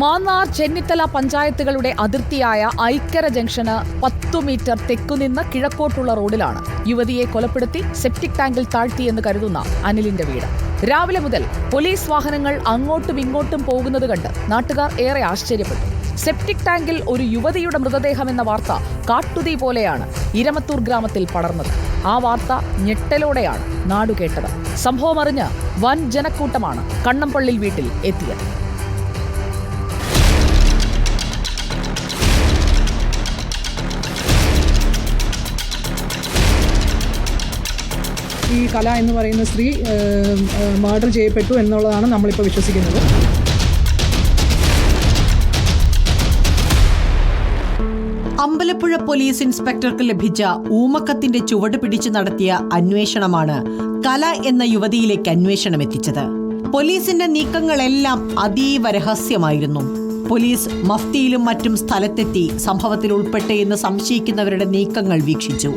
മാന്നാർ ചെന്നിത്തല പഞ്ചായത്തുകളുടെ അതിർത്തിയായ ഐക്കര ജംഗ്ഷന് പത്തു മീറ്റർ തെക്കുനിന്ന് കിഴക്കോട്ടുള്ള റോഡിലാണ് യുവതിയെ കൊലപ്പെടുത്തി സെപ്റ്റിക് ടാങ്കിൽ താഴ്ത്തിയെന്ന് കരുതുന്ന അനിലിന്റെ വീട്. രാവിലെ മുതൽ പോലീസ് വാഹനങ്ങൾ അങ്ങോട്ടും ഇങ്ങോട്ടും പോകുന്നത് കണ്ട് നാട്ടുകാർ ഏറെ ആശ്ചര്യപ്പെട്ടു. സെപ്റ്റിക് ടാങ്കിൽ ഒരു യുവതിയുടെ മൃതദേഹം എന്ന വാർത്ത കാട്ടുതീ പോലെയാണ് ഇരമത്തൂർ ഗ്രാമത്തിൽ പടർന്നത്. ആ വാർത്ത ഞെട്ടലോടെയാണ് നാടുകേട്ടത്. സംഭവമറിഞ്ഞ് വൻ ജനക്കൂട്ടമാണ് കണ്ണമ്പള്ളിൽ വീട്ടിൽ എത്തിയത്. ഈ കല എന്ന് പറയുന്ന സ്ത്രീ മർഡർ ചെയ്യപ്പെട്ടു എന്നുള്ളതാണ് നമ്മളിപ്പോൾ വിശ്വസിക്കുന്നത്. അമ്പലപ്പുഴ പോലീസ് ഇൻസ്പെക്ടർക്ക് ലഭിച്ച ഊമക്കത്തിന്റെ ചുവട് പിടിച്ചു നടത്തിയ അന്വേഷണമാണ് കല എന്ന യുവതിയിലേക്ക് അന്വേഷണം എത്തിച്ചത്. പോലീസിന്റെ നീക്കങ്ങളെല്ലാം അതീവ രഹസ്യമായിരുന്നു. പോലീസ് മഫ്തിയിലും മറ്റും സ്ഥലത്തെത്തി സംഭവത്തിൽ ഉൾപ്പെട്ടെ എന്ന് സംശയിക്കുന്നവരുടെ നീക്കങ്ങൾ വീക്ഷിച്ചു.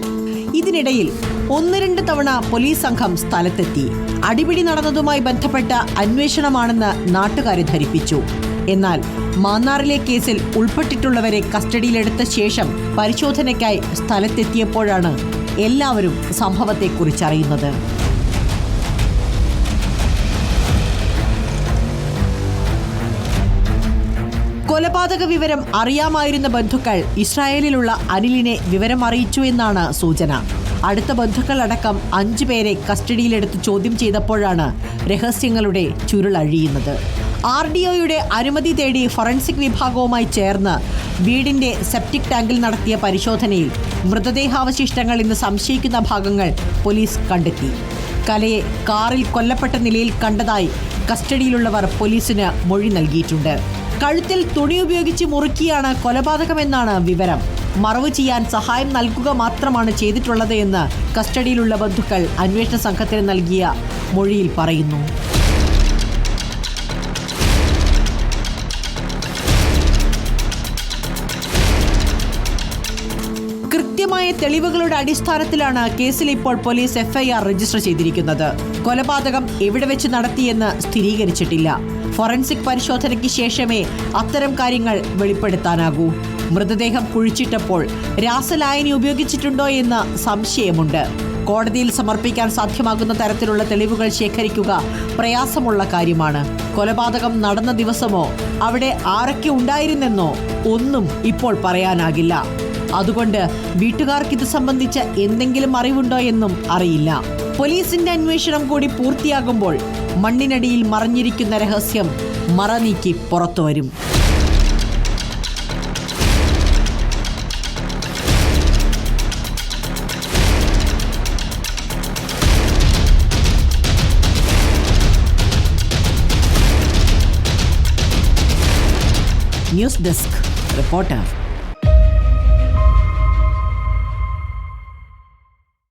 ഇതിനിടയിൽ ഒന്ന് രണ്ട് തവണ പോലീസ് സംഘം സ്ഥലത്തെത്തി. അടിപിടി നടന്നതുമായി ബന്ധപ്പെട്ട അന്വേഷണമാണെന്ന് നാട്ടുകാരെ ധരിപ്പിച്ചു. എന്നാൽ മാന്നാറിലെ കേസിൽ ഉൾപ്പെട്ടിട്ടുള്ളവരെ കസ്റ്റഡിയിലെടുത്ത ശേഷം പരിശോധനയ്ക്കായി സ്ഥലത്തെത്തിയപ്പോഴാണ് എല്ലാവരും സംഭവത്തെക്കുറിച്ചറിയുന്നത്. കൊലപാതക വിവരം അറിയാമായിരുന്ന ബന്ധുക്കൾ ഇസ്രായേലിലുള്ള അനിലിനെ വിവരം അറിയിച്ചു എന്നാണ് സൂചന. അടുത്ത ബന്ധുക്കൾ അടക്കം അഞ്ചു പേരെ കസ്റ്റഡിയിലെടുത്ത് ചോദ്യം ചെയ്തപ്പോഴാണ് രഹസ്യങ്ങളുടെ ചുരുളഴിയുന്നത് ആർ ഡി ഒയുടെ അനുമതി തേടി ഫോറൻസിക് വിഭാഗവുമായി ചേർന്ന് വീടിന്റെ സെപ്റ്റിക് ടാങ്കിൽ നടത്തിയ പരിശോധനയിൽ മൃതദേഹാവശിഷ്ടങ്ങൾ ഇന്ന് സംശയിക്കുന്ന ഭാഗങ്ങൾ പോലീസ് കണ്ടെത്തി. കലയെ കാറിൽ കൊല്ലപ്പെട്ട നിലയിൽ കണ്ടതായി കസ്റ്റഡിയിലുള്ളവർ പോലീസിന് മൊഴി നൽകിയിട്ടുണ്ട്. കഴുത്തിൽ തുണി ഉപയോഗിച്ച് മുറുക്കിയാണ് കൊലപാതകമെന്നാണ് വിവരം. മറവ് ചെയ്യാൻ സഹായം നൽകുക മാത്രമാണ് ചെയ്തിട്ടുള്ളത് എന്ന് കസ്റ്റഡിയിലുള്ള ബന്ധുക്കൾ അന്വേഷണ സംഘത്തിന് നൽകിയ മൊഴിയിൽ പറയുന്നു. കൃത്യമായ തെളിവുകളുടെ അടിസ്ഥാനത്തിലാണ് കേസിൽ ഇപ്പോൾ പോലീസ് എഫ്ഐആർ രജിസ്റ്റർ ചെയ്തിരിക്കുന്നത്. കൊലപാതകം എവിടെ വെച്ച് നടത്തിയെന്ന് സ്ഥിരീകരിച്ചിട്ടില്ല. ഫോറൻസിക് പരിശോധനയ്ക്ക് ശേഷമേ അത്തരം കാര്യങ്ങൾ വെളിപ്പെടുത്താനാകൂ. മൃതദേഹം കുഴിച്ചിട്ടപ്പോൾ രാസലായനി ഉപയോഗിച്ചിട്ടുണ്ടോ എന്ന് സംശയമുണ്ട്. കോടതിയിൽ സമർപ്പിക്കാൻ സാധ്യമാകുന്ന തരത്തിലുള്ള തെളിവുകൾ ശേഖരിക്കുക പ്രയാസമുള്ള കാര്യമാണ്. കൊലപാതകം നടന്ന ദിവസമോ അവിടെ ആരൊക്കെ ഉണ്ടായിരുന്നെന്നോ ഒന്നും ഇപ്പോൾ പറയാനാകില്ല. അതുകൊണ്ട് വീട്ടുകാർക്ക് ഇത് സംബന്ധിച്ച എന്തെങ്കിലും അറിവുണ്ടോ എന്നും അറിയില്ല. പോലീസിന്റെ അന്വേഷണം കൂടി പൂർത്തിയാകുമ്പോൾ മണ്ണിനടിയിൽ മറഞ്ഞിരിക്കുന്ന രഹസ്യം മറനീക്കി പുറത്തുവരും ന്യൂസ് ഡെസ്ക് റിപ്പോർട്ടർ